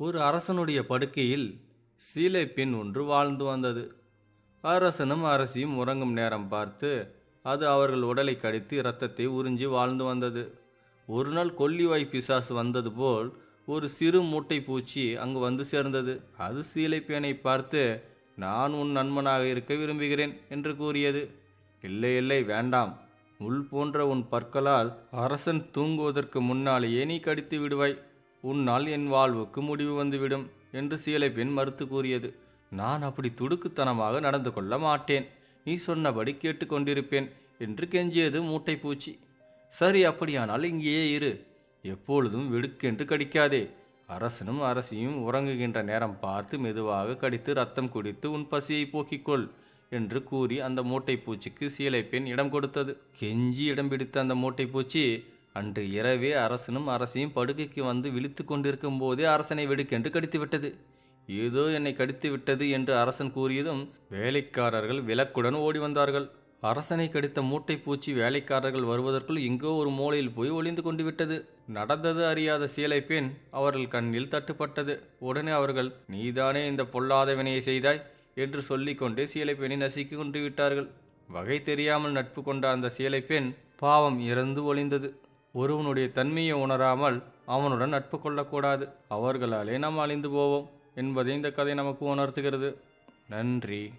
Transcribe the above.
ஒரு அரசனுடைய படுக்கையில் சீலை பெண் ஒன்று வாழ்ந்து வந்தது. அரசனும் அரசியும் உறங்கும் நேரம் பார்த்து அது அவர்கள் உடலை கடித்து இரத்தத்தை உறிஞ்சி வாழ்ந்து வந்தது. ஒரு நாள் கொல்லிவாய் பிசாசு வந்தது போல் ஒரு சிறு மூட்டை பூச்சி அங்கு வந்து சேர்ந்தது. அது சீலை பேனை பார்த்து நான் உன் நண்பனாக இருக்க விரும்புகிறேன் என்று கூறியது. இல்லை இல்லை வேண்டாம். முள் போன்ற உன் பற்களால் அரசன் தூங்குவதற்கு முன்னாலேயே நீ கடித்து விடுவாய். உன்னால் என் வாழ்வுக்கு முடிவு வந்துவிடும் என்று சீலை பெண் மறுத்து கூறியது. நான் அப்படி துடுக்குத்தனமாக நடந்து கொள்ள மாட்டேன். நீ சொன்னபடி கேட்டுக்கொண்டிருப்பேன் என்று கெஞ்சியது மூட்டை பூச்சி. சரி அப்படியானால் இங்கேயே இரு. எப்பொழுதும் வெடுக்கென்று கடிக்காதே. அரசனும் அரசியும் உறங்குகின்ற நேரம் பார்த்து மெதுவாக கடித்து ரத்தம் குடித்து உன் பசியை போக்கிக்கொள் என்று கூறி அந்த மூட்டை பூச்சிக்கு சீலை பெண் இடம் கொடுத்தது. கெஞ்சி இடம் பிடித்த அந்த மூட்டை பூச்சி அன்று இரவே அரசனும் அரசியும் படுக்கைக்கு வந்து விழித்து கொண்டிருக்கும் போதே அரசனை வெடுக்கென்று கடித்துவிட்டது. ஏதோ என்னை கடித்து விட்டது என்று அரசன் கூறியதும் வேலைக்காரர்கள் விளக்குடன் ஓடி வந்தார்கள். அரசனை கடித்த மூட்டை பூச்சி வேலைக்காரர்கள் வருவதற்குள் எங்கோ ஒரு மூலையில் போய் ஒளிந்து கொண்டு விட்டது நடந்தது அறியாத சீலை பெண் அவர்கள் கண்ணில் தட்டுப்பட்டது. உடனே அவர்கள் நீதானே இந்த பொல்லாத வினையை செய்தாய்? என்று சொல்லிக்கொண்டே சீலை பெண்ணை நசுக்கி கொண்டு விட்டார்கள். வகை தெரியாமல் நட்பு கொண்ட அந்த சீலை பெண் பாவம் இறந்து ஒளிந்தது. ஒருவனுடைய தன்மையை உணராமல் அவனுடன் நட்பு கொள்ளக்கூடாது. அவர்களாலே நாம் அழிந்து போவோம் என்பதை இந்த கதை நமக்கு உணர்த்துகிறது. நன்றி.